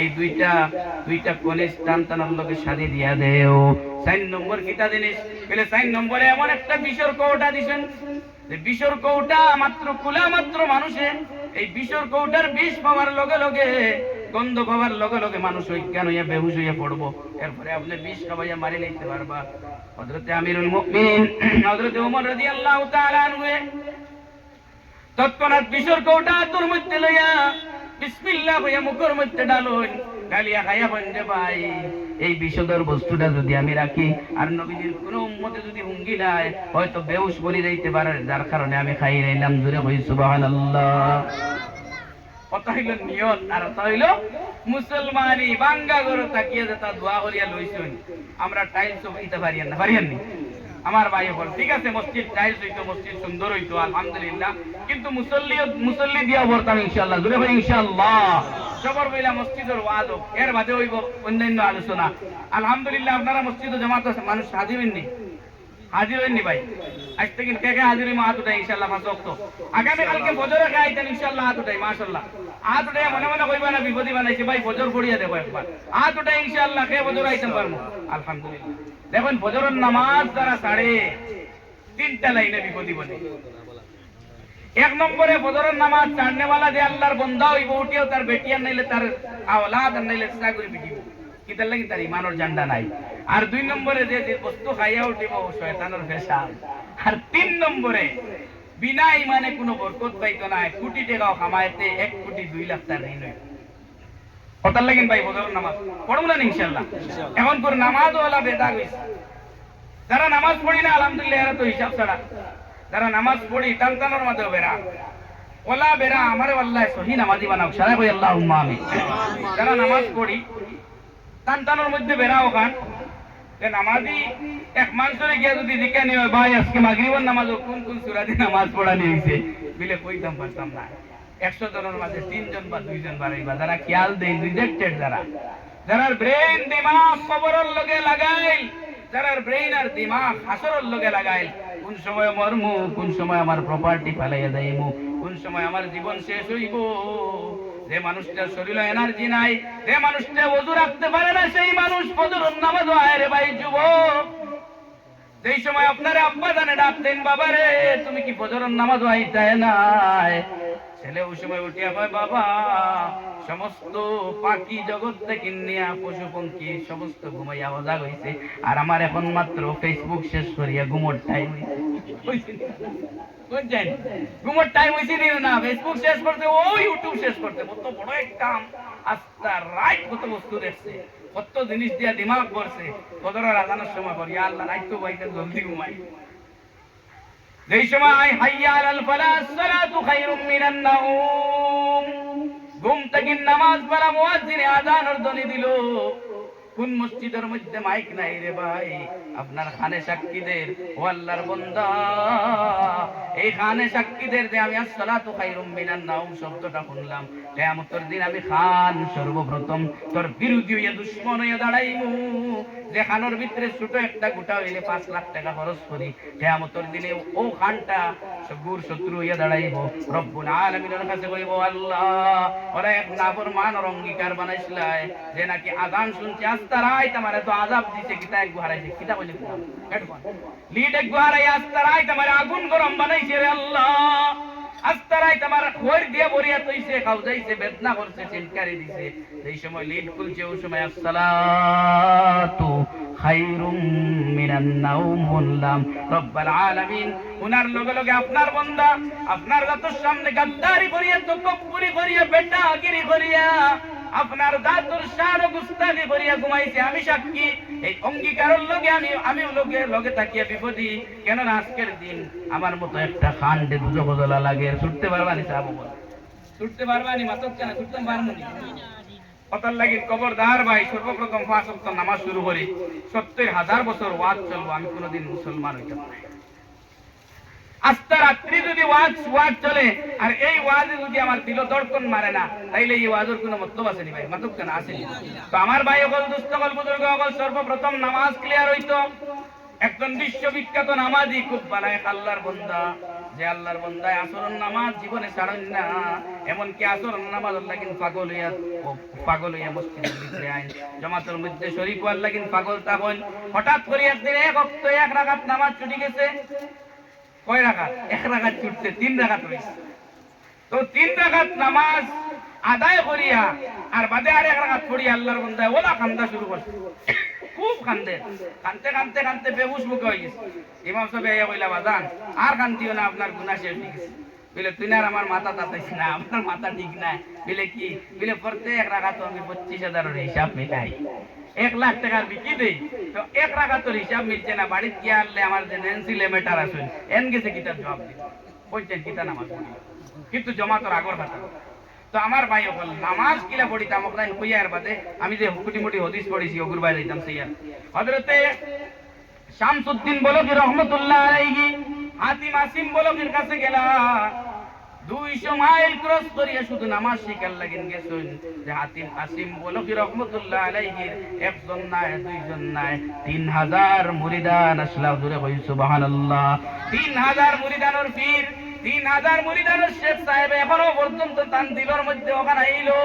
এই দুইটা দুইটা কলেজ টান টানার লোকে সাদি দিয়া দেও। সাইন নম্বর কিটা জিনিস? বলে সাইন নম্বরে এমন একটা বিশর কৌটা দিছেন। যে বিশর কৌটা মাত্র কুলা মাত্র মানুষে, এই বিশর কৌটার বিষ পাওয়ার লগে লগে, গন্ধ পাওয়ার লগে লগে মানুষ অজ্ঞান হইয়া বেহুশ হইয়া পড়ব। এরপরে আপনি বিষ খাবাইয়া মারি লইতে পারবা। হযরতে আমিরুল মুমিনিন, হযরতে ওমর রাদিয়াল্লাহু তাআলা আনহু তৎক্ষণাৎ বিশর কৌটা তোর মধ্যে লইয়া বিসমিল্লাহ হইয়া মুখের মধ্যে ভাই এই বিষধর বস্তুটা যদি আমি রাখি, আর নবীজির কোন উম্মতে যদি হুঙ্গি নাই হয়তো বেউস বলি যাইতে পারে, যার কারণে আমি খাই রইলাম জুড়ে হই সুবহানাল্লাহ। হইল নিয়ত, আর হইল মুসলমানি, বাঙ্গা গরু তাকিয়ে যে দোয়া করিয়া লইছুন। আমরা টাইলস হইতে পারিয়ান না পারিয়ান নি? আমার ভাই হল। ঠিক আছে, মসজিদ টাইলস হইতো, মসজিদ সুন্দর হইতো, আলহামদুলিল্লাহ। কিন্তু মুসল্লি মুসল্লি দিয়া ভরতাম ইনশাল্লাহ জুড়ে ভাই ইনশাআল্লাহ। সবর বইলা মসজিদের ওয়াদ। এর বাদে হইব অন্যান্য আলোচনা। আলহামদুলিল্লাহ, আপনারা মসজিদ জামাত মানুষ সাজিবেন হইননি হাজির হইননি ভাই। আজ থেকে কে কে হাজির হইমা হাত উঠাই, ইনশাআল্লাহ, পাঁচ ওয়াক্ত। আগামী কালকে বজরে খাইতেন ইনশাআল্লাহ, হাত উঠাই, মাশাআল্লাহ। হাত উঠাই, মনে মনে কইবা না বিপদি বানাইছে। ভাই বজর পড়িয়া দেবো একবার। হাত উঠাই, ইনশাআল্লাহ, কে বজর আইতেন পারব? আলহামদুলিল্লাহ। দেখুন বজরের নামাজ যারা সাড়ে তিনটা লাইনে বিপদি বলে। এক নম্বরে বদরের নামাজ চাড়নেওয়ালা যে আল্লাহর বন্ধা হইব উঠিও তার বেটিয়ার নাইলে তার আওলাদ নাইলে করে পিটিব কিতার লাগি তার ইমানোর জান্ডা নাই। আর দুই নম্বরে যে যে বস্তু খাইয়া উঠিব শয়তানের ফেসা আর তিন নম্বরে বিনা ইমানে কোনো বরকত পাইতো না কোটি টাকাও কামাইতে এক কোটি দুই লাখ তার ঋণ হইতো কতার লাগিন ভাই বদরের নামাজ। পড়ব না ইনশাল্লাহ এখন করে নামাজ ওলা বেদা হইছে যারা নামাজ পড়ি না আলহামদুলিল্লাহ এরা তো হিসাব ছাড়া যারা নামাজ পড়ি টান টানোর মধ্যে বেড়া ওলা বেড়া আমারে আল্লাহ সহি নামাজি বানাও সারা কই আল্লাহ আমি যারা নামাজ পড়ি টান টানোর মধ্যে বেড়া ওখান যে নামাজি এক মানুষের গিয়া যদি দিকে নিয়ে ভাই আজকে মাগরিবর নামাজ কোন কোন সুরাদি নামাজ পড়া নিয়েছে বিলে কইতাম পারতাম না। একশো জনের মাঝে তিনজন বা দুইজন বাড়াইবা। যারা খেয়াল দেয় রিজেক্টেড যারা। যারা ব্রেন দিমাগ কবরের লগে লাগাইল যারা ব্রেন আর দিমাগ হাসরের লগে লাগাইল, কোন সময় মরমু, কোন সময় আমার প্রপার্টি ফেলাইয়া যাইমু। কোন সময় আমার জীবন শেষ হইব। যে মানুষটার শরীরে এনার্জি নাই, যে মানুষটা ওজু রাখতে পারে না, সেই মানুষ ওজুর নামাজ আয়ের রে ভাই যুবক। যেই সময় আপনারা আব্বা জানে ডাকতেন, বাবারে, তুমি কি বজরন নামাজ আইতে নাই। ছেলে ওই সময় উঠিয়া কয় বাবা, সমস্ত পাখি জগৎ থেকে নিয়া পশু পঙ্খী সমস্ত ঘুমাইয়া অজাগ হইছে। আর আমার এখন মাত্র ফেসবুক শেষ করিয়া ঘুমোর টাইম বুঝছেন? টাইম হইছে নি ফেসবুক শেষ করতে ও ইউটিউব শেষ করতে। কত বড় একটা আস্তা রাইট কত বস্তু দেখছে। কত জিনিস দিয়া দিমাগ করছে কদরের আজানের সময় করি। আল্লাহ রাইট তো জলদি ঘুমাই যেই সময় হাইয়া আলাল ফালাহ সালাতু খায়রুম মিনান নাউম। ঘুম থেকে নামাজ পড়া মুয়াজ্জিনে আযানের ধ্বনি দিল। কোন মসজিদের মধ্যে মাইক নাই রে ভাই? আপনার খানে সাক্ষীদের, ও আল্লাহর বান্দা। এই খানে সাক্ষীদের যে আমি আসসালাতু খায়রুম মিনান নাউম শব্দটা শুনলাম। কিয়ামতের দিন আমি খান সর্বপ্রথম। তোর বিরোধী হইয়া দুশ্মন হইয়া দাঁড়াইমু। যে খানোর ভিতরে ছোট একটা গোটা হইলে পাঁচ লাখ টাকা খরচ করি। কেয়ামতের দিনে ও খানটা গুর শত্রু হইয়া দাঁড়াইব। রব্বুল আলামিনের কাছে কইব, আল্লাহ, ওরা এক নাফরমান অঙ্গীকার বানাইছিলাই যে নাকি আজান শুনছে আস্তা রাইত আমারে তো আজাব দিছে কিতা এক গুহারাইছে কিতা বলে লিড এক গুহারাই আস্তা রাইত আগুন গরম বানাইছে রে আল্লাহ। আস্তারাই তোমার খোর দিয়ে বরিয়া তৈছে খাও বেদনা করছে চিনকারি দিছে। এই সময় লিড খুলছে ওই সময় আসসালাতু খায়রুম মিনান নাওম বললাম রব্বাল আলামিন, উনার লগে আপনার বান্দা, আপনার যত সামনে গাদ্দারি করিয়া তকব্বুরি করিয়া বেটাগিরি করিয়া আপনার দাতুর সার গুস্তানি করিয়া ঘুমাইছে, আমি সাক্ষী। এই অঙ্গীকারের লগে আমি আমি লগে লগে তাকিয়া বিপদী। কেন না আজকের দিন আমার মতো একটা খান্ডে দুজো বদলা লাগে। ছুটতে পারবানি সাবু বল? ছুটতে পারবানি মাতক কেন? ছুটতে পারব কতার লাগি কবরদার ভাই, সর্বপ্রথম ওয়াক্ত নামাজ শুরু করি। সত্তর হাজার বছর ওয়াজ চলবো, আমি কোনোদিন মুসলমান হইতাম না। রাত্রি যদি তো সর্বপ্রথম নামাজ ক্লিয়ার হইতো। একজন বিশ্ববিখ্যাত নামাজি, খুব বানায় আল্লাহর বন্দা, যে আল্লাহর বন্দায় আসরণ নামাজ জীবনে ছাড়েন না, এমনকি আসরণ নামাজ আল্লাহ কিন্তু পাগল হইয়া পাগল হইয়া মসজিদের আইন, জমাতের মধ্যে শরীফ আল্লাহ কিন্তু পাগল তখন হঠাৎ করে একদিন এক অক্ত, এক রাখাত নামাজ ছুটি গেছে কয় রাখাত এক রাখাত ছুটছে, তিন রাখাত হয়েছে তো তিন রাখাত নামাজ আদায় করিয়া আর বাদে আর এক রাখাত পড়িয়া আল্লাহর বন্ধায় ওলা কান্দা শুরু করছে। খুব কান্দে। কানতে কানতে কানতে বেহুশ মুখে হয়ে গেছে। ইমাম এই কইলা, বাজান, আর কান্দিও না, আপনার গুনাহ শেষ হয়ে গেছে। বলে, তুই না আমার মাথা তাতাইছি না আপনার মাথা ঠিক নাই। বলে, কি? বলে, প্রত্যেক রাখাত আমি পঁচিশ হাজারের হিসাব মিলাই। এক লাখ টাকার বিক্রি দেই। তো এক রাখাতর হিসাব মিলছে না বাড়িতে গিয়ে আনলে আমার যে ন্যান্সি লেমেটার আছে, এন গেছে কিতাব জবাব দিতে। বলছেন কিতা নামাজ পড়ি কিন্তু জমা তোর আগর খাতা তো আমার ভাই অকল নামাজ কিলা পড়িতাম ওখানে কইয়ার বাদে, আমি যে হুকুটি মুটি হদিস পড়েছি, ওগুর বাইরে যাইতাম সেই আর হজরতে শামসুদ্দিন বলকি রহমতুল্লাহ আলাইহি হাতিম আসিম বলকির কাছে গেলা। দুইশো মাইল ক্রস করিয়া শুধু নামাজ শিকার লাগিন গেছেন যে হাতিম আসিম বলকি রহমতুল্লাহ আলাইহির একজন নাই, দুইজন নাই। তিন হাজার মুরিদান আসলাম দূরে কই, সুবহানাল্লাহ। তিন হাজার মুরিদানোর পীর, তিন হাজার মুরিদানোর শেখ সাহেব এখনও পর্যন্ত তান দিলর মধ্যে ওখানে আইলো।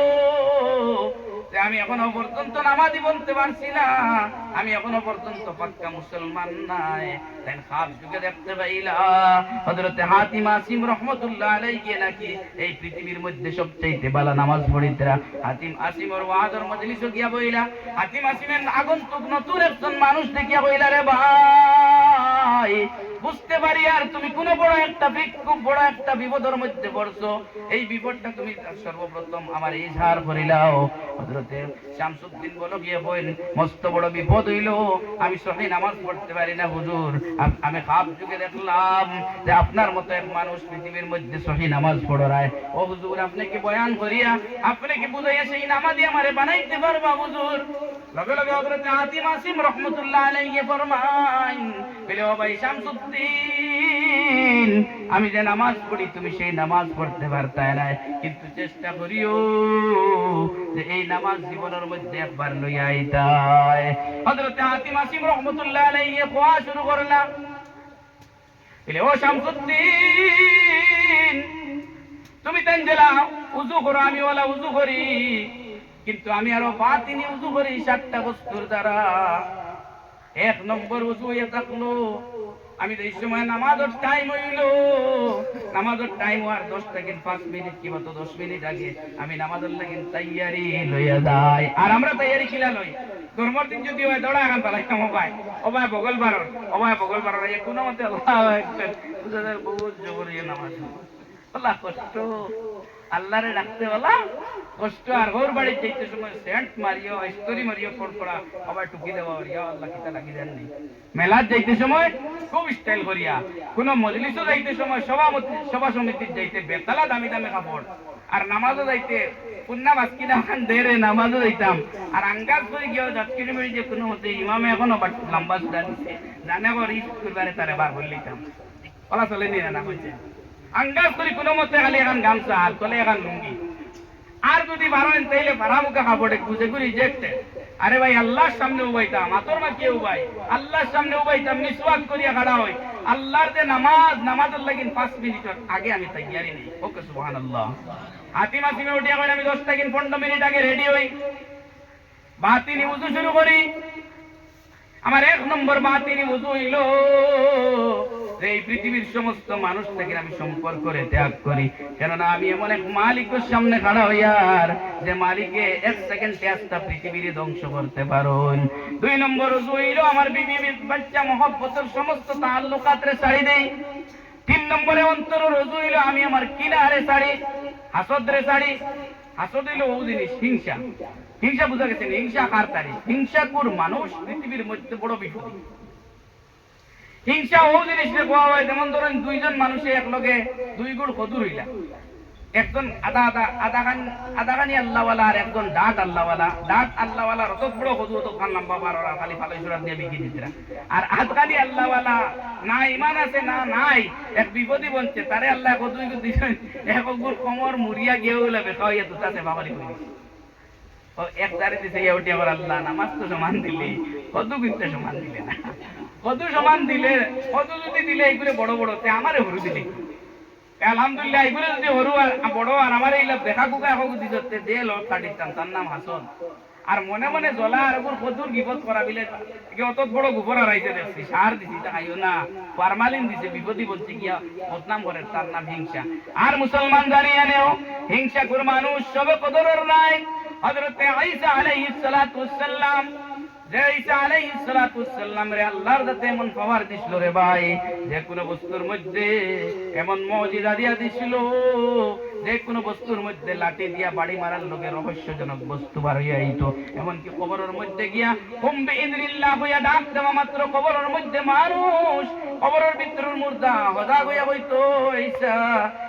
যে আমি এখনও পর্যন্ত নামাজি বলতে পারছি না। আমি এখনও পর্যন্ত পাক্কা মুসলমান নাই। তাই খাপ যুগে দেখতে পাইলা, হযরতে হাতিম আসিম রহমতুল্লাহ আলাইহি নাকি এই পৃথিবীর মধ্যে সবচেয়ে বালা নামাজ পড়িতরা। হাতিম আসিমর ওয়াজর মজলিসে গিয়া বইলা, হাতিম আসিমের আগন্তুক নতুন একজন মানুষ দেখিয়া বইলা, রে ভাই বুঝতে পারি আর তুমি কোন বড় একটা খুব বড় একটা বিপদের মধ্যে পড়ছো। এই বিপদটা তুমি সর্বপ্রথম আমার ঝাড় করিলাও হজরতে শামসুদ্দিন বলো, গিয়ে বইন মস্ত বড় বিপদ হইল। আমি সহি নামাজ পড়তে পারি না, হুজুর। আমি খাপ যুগে দেখলাম যে আপনার মতো এক মানুষ পৃথিবীর মধ্যে সহি নামাজ পড়ায় ও হুজুর, আপনি কি বয়ান করিয়া, আপনি কি বুঝাইয়া সেই নামাজি আমারে বানাইতে পারবা, হুজুর? লগে লগে হযরত আতিম আসিম রাহমাতুল্লাহ আলাইহি ফরমান বলে, ও ভাই শামসুদ্দিন, আমি যে নামাজ পড়ি, তুমি সেই নামাজ পড়তে পারতায় না। কিন্তু চেষ্টা করিও যে এই নামাজ জীবনের মধ্যে একবার লইয়া আইতায় হযরত আতিম আসিম রাহমাতুল্লাহ আলাইহি কোয়া শুরু করলাম। বলে, ও শামসুদ্দিন, তুমি তেঞ্জেলা উজু করো আমি ওলা উজু করি। কিন্তু আমি আরও বাতিনি উজু করি সাতটা বস্তুর দ্বারা। এক নম্বর উজু হয়ে থাকল। আমি এই সময় নামাজের টাইম হইল, নামাজের টাইম হওয়ার দশ সেকেন্ড, পাঁচ মিনিট কিংবা তো দশ মিনিট আগে আমি নামাজের লাগিন তৈয়ারি লইয়া যাই। আর আমরা তৈয়ারি কিলা লই? ধর্মর দিন যদি হয়, দৌড়া এখন পালাইতাম অবাই অবাই বগল বারণ অবাই বগল বারণ। এই কোনো মতে বহুত জবরিয়ে নামাজ। আল্লাহ কষ্ট। আল্লাহরে ডাকতে বলা। কষ্ট আর ওর বাড়ি যাইতে সময় সেন্ট মারিও স্তরি মারিও পড়পড়া আবার টুকি দেওয়া, ইয়া আল্লাহ কিতা লাগি জাননি মেলার যাইতে সময় খুব স্টাইল করিয়া, কোন মজলিসও যাইতে সময় সভাপতি সভা সমিতির যাইতে বেতালা দামি দামি কাপড়, আর নামাজও যাইতে পুন্না বাস্কি দামান দেরে, নামাজও যাইতাম। আর আঙ্গাজ করে গিয়েও যাত্রী মেরে যে কোনো মতে ইমামে এখনও বাট লম্বা সুদা দিছে, জানে আবার রিস করবারে তারে বার বললিতাম ওলা চলে নিয়ে না হয়েছে আঙ্গাজ করি কোনো মতে খালি এখন গামছা, আর তলে এখন লুঙ্গি। আর যদি বারোন তাইলে মুখে কাপড়ে খুঁজে করি রিজেক্টে আরে ভাই, আল্লাহর সামনে উবাইতাম। আতর মা কে উবাই? আল্লাহর সামনে উবাইতাম মিসওয়াক করিয়া খাড়া হই। আল্লাহর যে নামাজ, নামাজের লাগিন পাঁচ মিনিটের আগে আমি তৈয়ারি নেই। ওকে সুবহান আল্লাহ হাতিম হাসিমে উঠিয়া করে আমি দশ সেকেন্ড পনেরো মিনিট আগে রেডি হই। বাতিনি উজু শুরু করি। আমার এক নম্বর বাতিনি উজু হইল। এই পৃথিবীর সমস্ত মানুষ থেকে আমি সম্পর্ক করে ত্যাগ করি। কেননা আমি এমন এক মালিকের সামনে খাড়া হইয়ার যে মালিকে এক সেকেন্ড ত্যাগটা পৃথিবীর ধ্বংস করতে পারুন। দুই নম্বর উজু আমার বিবি বাচ্চা মহব্বতের সমস্ত তাল্লুকাতরে ছাড়ি দেই। তিন নম্বরে অন্তর রজু হইল আমি আমার কিনারে ছাড়ি, হাসদরে ছাড়ি। হাসদ হইল ও জিনিস হিংসা। হিংসা বুঝা গেছে হিংসা কার তারি হিংসাকুর মানুষ পৃথিবীর মধ্যে বড় বিপদ। হিংসা ও জিনিস কোয়া হয় যেমন ধরেন দুইজন মানুষে একলগে দুই গুড় কদুর হইলা। একজন আদা আদা আদা খান আদা খানি আল্লাহওয়ালা আর একজন ডাট আল্লাহওয়ালা। ডাট আল্লাহওয়ালা অত বড় কদু অত খান লম্বা বার ওরা খালি ফালাই সুরাত দিয়ে বিকি দিতরা আর আদগানি আল্লাহওয়ালা, না ইমান আছে, না নাই, এক বিপদই বনছে তারে আল্লাহ কদুই দিছেন এক গুড় কমর মুড়িয়া গিয়েও লাগে খাওয়াইয়া দুটাতে বাবারি করে ও এক দাঁড়ি দিছে ইয়া উঠে আবার আল্লাহ, নামাজ তো সমান দিলে কত কিন্তু সমান দিলে না। কত সমান দিলে, কত যদি দিলে এইগুলো বড় বড়, তে আমারে হরু দিলে। আলহামদুলিল্লাহ এগুলো যদি হরু আর বড় আর আমার এই দেখা কুকা এখন দি ধরতে দে লোক কাটিতাম তার নাম হাসন। আর মনে মনে জ্বলা আর ওগুর কদুর বিপদ করা বিলে অত বড় গোবর হারাইছে দেখছি সার দিছি, তা খাইও না। পারমালিন দিছে, বিপদই বলছে গিয়া, বদনাম করে, তার নাম হিংসা। আর মুসলমান জানিয়ে নেও হিংসা করে মানুষ, সবে কদরের নাই। হযরতে ঈসা আলাইহিস সালাতু ওয়াসসালাম মধ্যে রহস্যজনক বস্তু বার এমনকি কবরের মধ্যে গিয়া হইয়া ডাক দেওয়া মাত্র কবরের মধ্যে মানুষ কবরের ভিতরের মুর্দা হদা হইয়া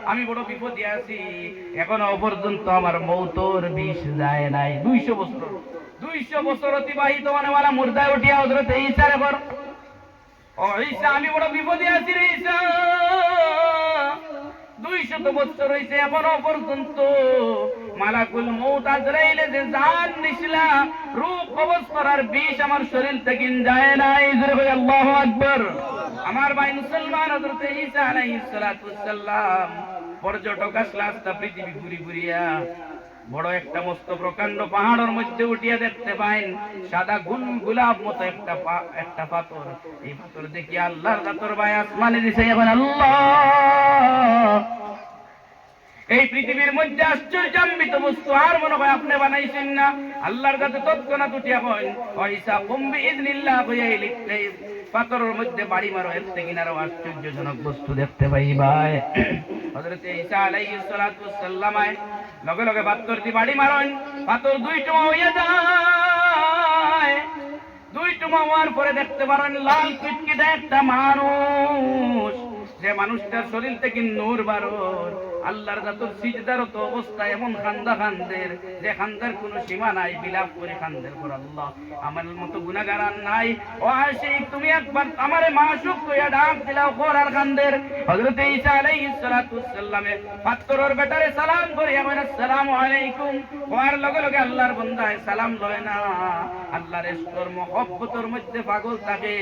আমি বড় বিপদে আছি, এখনও পর্যন্ত আমার মৌতর বিষ যায় নাই। দুইশো বছর দুইশো বছর অতিবাহিত মানে ওরা মুর্দায় উঠিয়া হজরত ঈসার এবার ও ঈসা, আমি বড় বিপদে আছি রে ঈসা। দুইশত বছর হইছে এখনও পর্যন্ত মালাকুল মৌত আজরাইলে যে জান নিছিলা রূপ কবজ করার বিষ আমার শরীর থেকে যায় নাই। জোরে আমার ভাই মুসলমান হযরত ঈসা আলাইহিস সালাতু পর্যটক আসলে আস্তা পৃথিবী ঘুরি ঘুরিয়া বড় একটা মস্ত প্রকাণ্ড পাহাড়ের মধ্যে উঠিয়া দেখতে পাইন, সাদা গুল গুলাব মতো একটা একটা পাথর। এই পাথর দেখি আল্লাহর দাতর ভাই আসমানে দিছে এখন আল্লাহ! এই পৃথিবীর মধ্যে আশ্চর্যান্বিত বস্তু আর মনে হয় আপনি বানাইছেন না। আল্লাহর কাছে তৎক্ষণাৎ উঠিয়া কইন পয়সা কমবে ইদনিল্লাহ হইয়া লিখতে পাথরের মধ্যে বাড়ি মারো, এর থেকে আরও আশ্চর্যজনক বস্তু দেখতে পাই ভাই হযরত ঈসা আলাইহিস সালাতু ওয়াসসালাম আয় লগে লগে পাথর দি বাড়ি মারন, পাথর দুই টুমা হইয়া যায়। দুই টুমা হওয়ার পরে দেখতে পারেন লাল কুচকিটা একটা মানুষ, যে মানুষটার শরীর থেকে নূর বারোর আল্লাহর জাতর সিজদারত অবস্থা এমন খান্দা খান্দের, যে খান্দার কোনো সীমা নাই, বিলাপ করে খান্দের পর আল্লাহ। আমার মতো আর নাই। ও আশিক, তুমি একবার আমারে মাসুক কইয়া ডাক দিলাও কর আর খান্দের। হযরত ঈসা আলাইহিস সালাতু ওয়াসসালামে পাত্তরের বেটারে সালাম করিয়া বলেন আসসালামু আলাইকুম। ওয়ার লগে লগে আল্লাহর বান্দায় সালাম লয় না। আল্লাহর ইশকর মহব্বতের মধ্যে পাগল থাকে।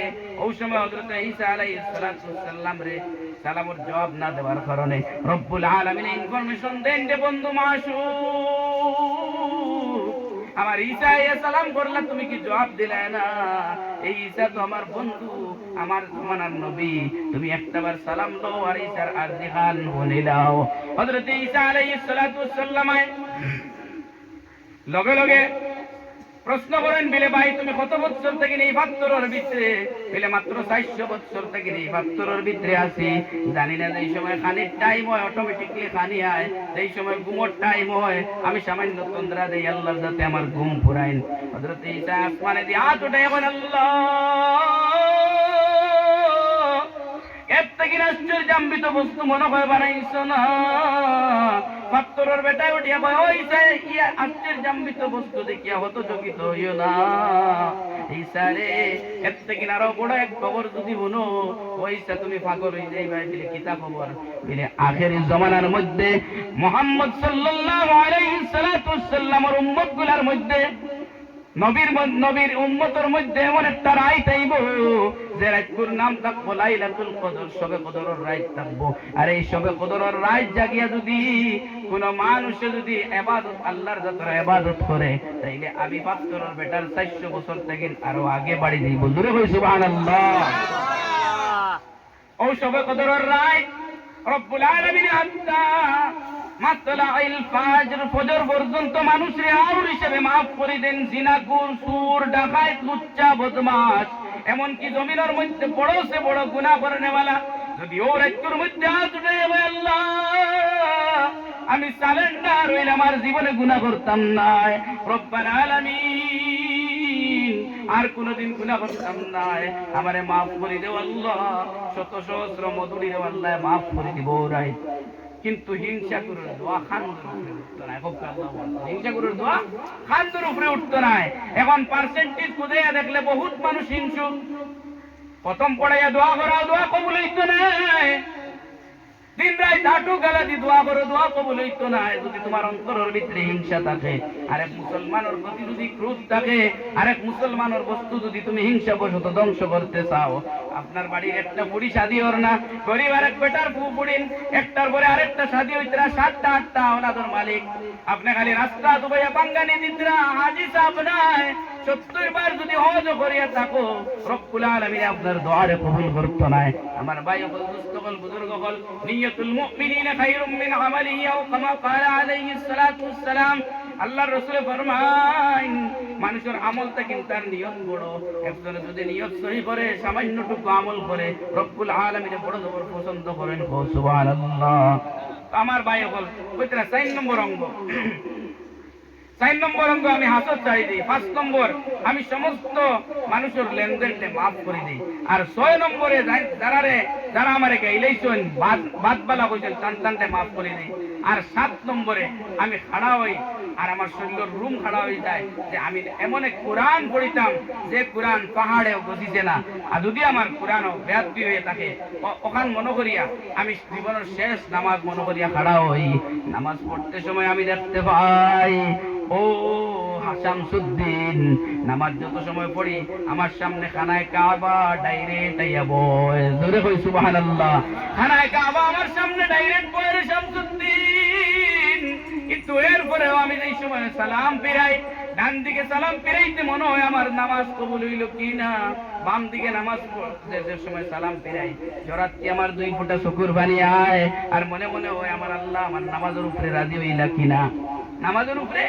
ওই সময় হযরত ঈসা আলাইহিস সালাতু ওয়াসসালাম রে সালামের জবাব না দেওয়ার কারণে রব্বুল আলামিন ইনফরমেশন দেন যে, বন্ধু মাসু আমার ঈসা সালাম করলা তুমি কি জবাব দিলে না? এই ঈসা তো আমার বন্ধু, আমার জমানার নবী। তুমি একটাবার সালাম দাও আর ঈসার আরজি খান বলে দাও। হযরত ঈসা আলাইহিস সালাতু লগে লগে প্রশ্ন করেন, বিলে ভাই, তুমি কত বছর থেকে এই বাহাত্তরের ভিতরে? বিলে মাত্র চারশো বছর থেকে এই বাহাত্তরের ভিতরে আছি। জানি না যেই সময় খানির টাইম হয় অটোমেটিকলি খানি হয়। যেই সময় ঘুমোর টাইম হয়, আমি সামান্য তন্দ্রা দেই আল্লাহর যাতে আমার ঘুম ফুরাইন হযরত ঈসা আসমানে দিয়ে হাত উঠে এখন আল্লাহ, এর থেকে আশ্চর্যান্বিত বস্তু মনে হয় বানাইছ না? পাত্তরের বেটায় উঠিয়া কয় ওই ইয়া আশ্চর্যান্বিত বস্তু দেখিয়া হত চকিত হইও না। এই সারে এর থেকে আরও বড় এক খবর যদি বনো ওই সে তুমি ফাঁকর হয়ে যাই ভাই দিলে কিতা খবর? দিলে আখের জমানার মধ্যে মোহাম্মদ সাল্লাল্লাহু আলাইহি সাল্লাতু ওয়াসাল্লামের উম্মতগুলার মধ্যে, নবীর নবীর উম্মতের মধ্যে এমন একটা রায় চাইব যে রাতকুর নাম থাকব লাইলাতুল কদর সবে কদরের রাত থাকব। আর এই সবে কদরের রাত জাগিয়া যদি কোন মানুষে যদি এবাদত, আল্লাহর যতর এবাদত করে, তাইলে আমি পাত্তরের বেটার চারশো বছর থেকে আরও আগে বাড়ি দিব দূরে হই সুবহানাল্লাহ। ও সবে কদরের রায় রব্বুল আলামিন পর্যন্ত মানুষরে আউর হিসেবে মাফ করে দেন। জিনাকুর সুর, ডাকাত, লুচ্চা বদমাস এমনকি জমিনের মধ্যে বড় সে বড় গুনাহ করনেওয়ালা যদি ও রাজ্যের মধ্যে আল্লাহ, আমি সালেন্ডার হইলে আমার জীবনে গুনাহ করতাম না। রব্বাল আলামিন, আর কোনদিন গুনাহ করতাম না। আমারে মাফ করে দেও শত সহস্র মধুরি দেও মাফ করে দিব রাই কিন্তু হিংসা করে দোয়া, খান্দর উঠতো হিংসা করার দোয়া, খান্দর উপরে উঠতো না। এখন পার্সেন্টেজ খুঁজে দেখলে বহুত মানুষ হিংসুক। প্রথম পড়াইয়া দোয়া করা দোয়া কবুল হইতো না। আরেক আরেক ধ্বংস করতে চাও, আপনার বাড়ির একটা বুড়ি শাদি হর না, পরিবার এক বেটার একটার পরে আরেকটা শাদি হইতে না, সাতটা, আটটা ওনাদের মালিক। আপনি খালি রাস্তা দুবাইয়া বাঙ্গানি দিতরা হাজি সাহেব নাই। সত্তর বার যদি হজ করিয়া থাকো, রব্বুল আলামিন আপনার দোয়ারে কবুল করতো না। আমার হল হল ফরমাইন, মানুষের আমলটা কিন্তু তার নিয়ত বড়। একজনে যদি নিয়ত সহি করে, সামান্যটুকু আমল করে, রব্বুল আলামিন বড় জবর পছন্দ করেন। আমার হল কইতরা চার নম্বর অঙ্গ। চার নম্বর অঙ্গ আমি হাসত চাই দিই, পাঁচ নম্বর আমি সমস্ত মানুষের লেনদেনকে মাফ করে দিই। আর ছয় নম্বরে যারা রে, যারা আমার গাইলেইছেন বাদ বালা কইছেন টানতে মাফ করে দিই। আর সাত নম্বরে আমি খাড়া হই, আর আমার শরীরের রুম খাড়া হয়ে যায় যে আমি এমন এক কোরআন পড়িতাম যে কোরআন পাহাড়েও গতিছে না। আর যদি আমার কোরআনও ব্যাপ্তি হয়ে থাকে ওখান মনে করিয়া আমি জীবনের শেষ নামাজ মনে করিয়া খাড়া হই। নামাজ পড়তে সময় আমি দেখতে পাই ও, হাসামসুদ্দিন, নামাজ যত সময় পড়ি, আমার সামনে খানায় কাবা ডাইরেক্ট আইয়া বয়। জোরে কই, সুবহানাল্লাহ। খানায় কাবা আমার সামনে ডাইরেক্ট বয় শামসুদ্দিন। কিন্তু এরপরেও আমি এই সময় সালাম ফিরাই ডান দিকে সালাম ফিরাইতে মনে হয় আমার নামাজ কবুল হইল কি না বাম দিকে নামাজ পড়তে সময় সালাম ফিরাই জরাত্তি আমার দুই ফুটা চকুর বানি আয় আর মনে মনে হয় আমার আল্লাহ আমার নামাজের উপরে রাজি হইলা কিনা? নামাজের উপরে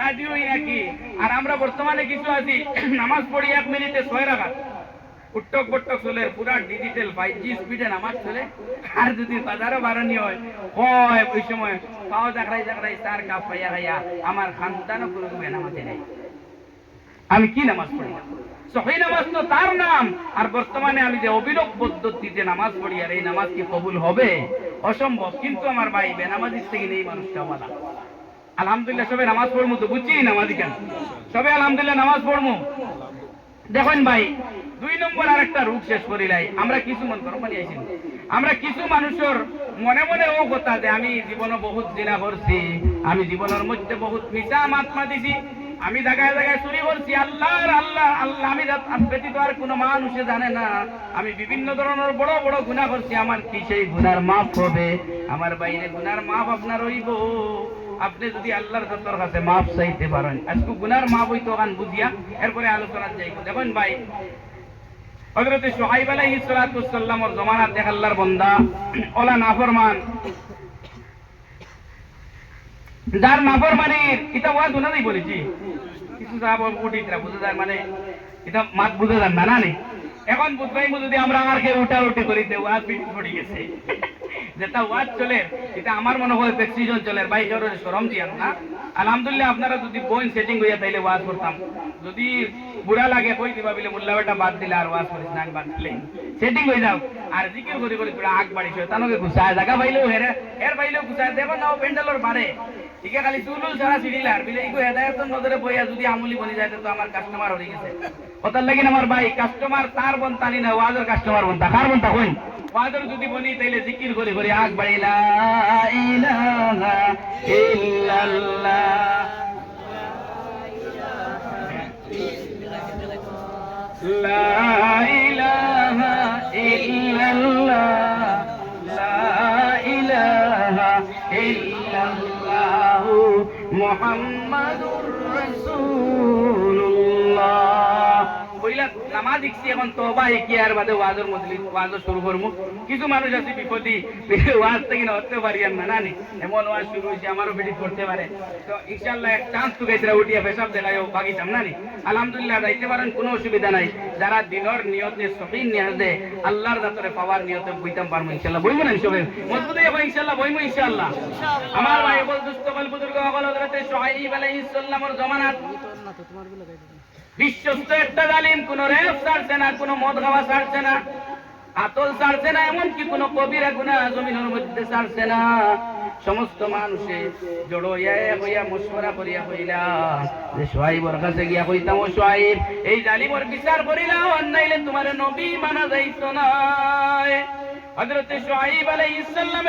রাজি হই নাকি? আর আমরা বর্তমানে কিছু আছি, নামাজ পড়ি এক মিনিটে ছয় রাখা উট্টক বট্টক চলে, পুরা ডিজিটাল ফাইভ জি স্পিডে নামাজ চলে। আর যদি বাজারও বাড়ানি হয় হয় ওই সময়। পাও জাগড়াই জাগড়াই তার কাপ পাইয়া খাইয়া আমার খানদানও কোনো রকমের নামাজে নেই। আমি কি নামাজ পড়ি? সহি নামাজ তো তার নাম। আর বর্তমানে আমি যে অবিরোধ পদ্ধতিতে নামাজ পড়ি আর এই নামাজ কি কবুল হবে? অসম্ভব। কিন্তু আমার ভাই বেনামাজির থেকে নেই মানুষটা বলা আলহামদুলিল্লাহ সবাই নামাজ পড়ব তো, বুঝছি নামাজি কেন? সবাই আলহামদুলিল্লাহ নামাজ পড়ব দেখেন ভাই, দুই নম্বর আর একটা রূপ শেষ করিলাই আমরা কিছু মন করো মানে আইছি আমরা কিছু মানুষের মনে মনে ও কথা যে আমি জীবনে বহুত জিনা করছি, আমি জীবনের মধ্যে বহুত মিশা মাতমা দিছি আমি জায়গায় জায়গায় চুরি করছি আল্লাহ আল্লাহ আল্লাহ, আমি ব্যতীত আর কোনো মানুষে জানে না। আমি বিভিন্ন ধরনের বড় বড় গুণা করছি, আমার কি সেই গুনার মাফ হবে? আমার বাইরে গুনার মাফ আপনার হইব। আপনি যদি আল্লাহর দত্তর কাছে মাফ চাইতে পারেন, আজকে গুনার মাফ হইতো ওখান বুঝিয়া, এরপরে আলোচনা যাইব। দেখুন ভাই, হযরত সুহাইব আলাইহিস সালাতু ওয়াস সালামর জমানাত দেখ আল্লাহর বান্দা, ওলা নাফরমান। যার নাফরমানির এটা ওয়া দুনা নাই বলেছি। কিছু সাহাব উঠিতরা বুঝে যায় মানে এটা মাত বুঝে যান না না এখন বুঝবাই যদি আমরা আর কে উঠা উঠি করি দে ওয়াজ পিটি পড়ি গেছে। যেটা ওয়াজ চলে, এটা আমার মনে হয় প্রেসিজন চলে, ভাই জোরে শরম দিয়ান না। আলহামদুলিল্লাহ, আপনারা যদি বোন সেটিং হইয়া তাইলে ওয়াজ করতাম। যদি বুড়া লাগে, কই দিবা বলে, মোল্লা বেটা, বাদ দিলে আর ওয়াজ করিস না বাদ দিলে। সেটিং হয়ে যাও। আর জিকির করি করি তোরা আগ বাড়িছ তানকে গুছায় জায়গা পাইলেও হেরে এর পাইলেও গুছায় দেব না ও প্যান্ডেলর বাড়ে ঠিক খালি চুলুল ছাড়া সিঁড়িলার বিলে ইকো হেদায়ত নজরে বইয়া যদি আমুলি বনি যায়, তো আমার কাস্টমার হয়ে গেছে। ওটার লাগিন আমার ভাই কাস্টমার তার বন তানি না, ওয়াজের কাস্টমার বনতা কার বনতা কই ওয়াজের যদি বনি, তাইলে জিকির করে করে আগ বাড়ি লা ইলাহা ইল্লাল্লাহ। محمد নামাজ শিখছি এখন তোবা শিখি আর বাদে ওয়াজের মধ্যে ওয়াজ শুরু করব কিছু মানুষ আছে বিপদী ওয়াজ থেকে হতে পারি আর না নানি এমন ওয়াজ শুরু হয়েছে আমারও বেটি করতে পারে। তো ইনশাল্লাহ এক চান্স তো গেছে উঠিয়া পেশাব দেখায় বাগিতাম নানি আলহামদুলিল্লাহ যাইতে পারেন কোনো অসুবিধা নাই। যারা দিনের নিয়তে সহিন নিয়তে আল্লাহর দাতরে পাওয়ার নিয়তে বইতাম পারব ইনশাল্লাহ বইবো না সবে মজবুত হইব ইনশাল্লাহ বইবো ইনশাল্লাহ আমার ভাই বল দুস্থ বল বুজুর্গ সকল হযরতে শুআইব আলাইহিস সালামের জামানাত। বিশ্বস্ত একটা জালিম কোন রেপ ছাড়ছে না, কোন মদ খাওয়া ছাড়ছে না, আতল ছাড়ছে না, এমনকি কোন কবিরা গুণা জমিনের মধ্যে ছাড়ছে না। সমস্ত মানুষে জড়ো হইয়া মশওয়ারা করিয়া হইলা। যে সোয়াইবর কাছে গিয়া কইতাম, ও সোয়াইব এই জালিমর বিচার করিলা, অন্যাইলে তোমার নবী মানা যাইতো না হযরতে সোয়াইব আলাইহিস সালাম